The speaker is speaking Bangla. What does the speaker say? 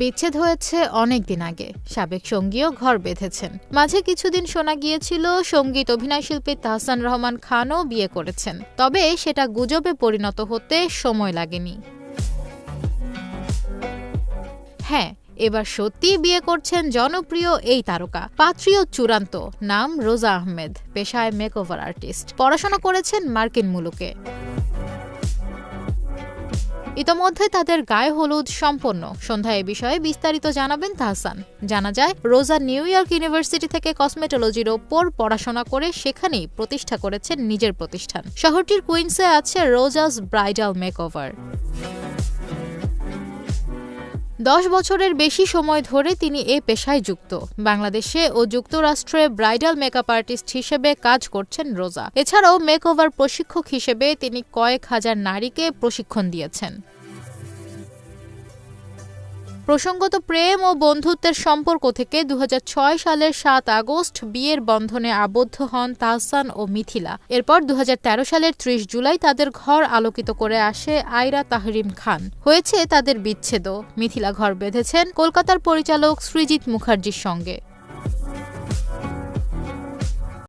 বিচ্ছেদ হয়েছে অনেক দিন আগে। সাবেক সঙ্গীও ঘর বেঁধেছেন। মাঝে কিছুদিন শোনা গিয়েছিল, সংগীত অভিনয়শিল্পী তাহসান রহমান খানও বিয়ে করেছেন। তবে সেটা গুজবে পরিণত হতে সময় লাগেনি। হ্যাঁ এবার সত্যিই বিয়ে করছেন জনপ্রিয় এই তারকা। পাত্রীয় চূড়ান্ত নাম রোজা আহমেদ, পেশায় মেকওভার আর্টিস্ট পড়াশোনা করেছেন মার্কিন মুলুকে। ইতোমধ্যে তাদের গায়ে হলুদ সম্পন্ন। সন্ধ্যায় এ বিষয়ে বিস্তারিত জানাবেন তাহসান। জানা যায়, রোজা নিউ ইয়র্ক ইউনিভার্সিটি থেকে কসমেটোলজির ওপর পড়াশোনা করে সেখানেই প্রতিষ্ঠা করেছেন নিজের প্রতিষ্ঠান। শহরটির কুইন্সে আছে রোজাস ব্রাইডাল মেকওভার। দশ বছরের বেশি সময় ধরে তিনি এ পেশায় যুক্ত। বাংলাদেশে ও যুক্তরাষ্ট্রে ব্রাইডাল মেকআপ আর্টিস্ট হিসেবে কাজ করছেন রোজা। এছাড়াও মেকওভার প্রশিক্ষক হিসেবে তিনি কয়েক হাজার নারীকে প্রশিক্ষণ দিয়েছেন। প্রসঙ্গত প্রেম ও বন্ধুত্বের সম্পর্ক থেকে দু হাজার ছয় সালের সাত আগস্ট বিয়ের বন্ধনে আবদ্ধ হন তাহসান ও মিথিলা। এরপর দু হাজার তেরো সালের ত্রিশ জুলাই তাদের ঘর আলোকিত করে আসে আয়রা তাহরিম খান। হয়েছে তাদের বিচ্ছেদ মিথিলা ঘর বেঁধেছেন কলকাতার পরিচালক সৃজিৎ মুখার্জির সঙ্গে।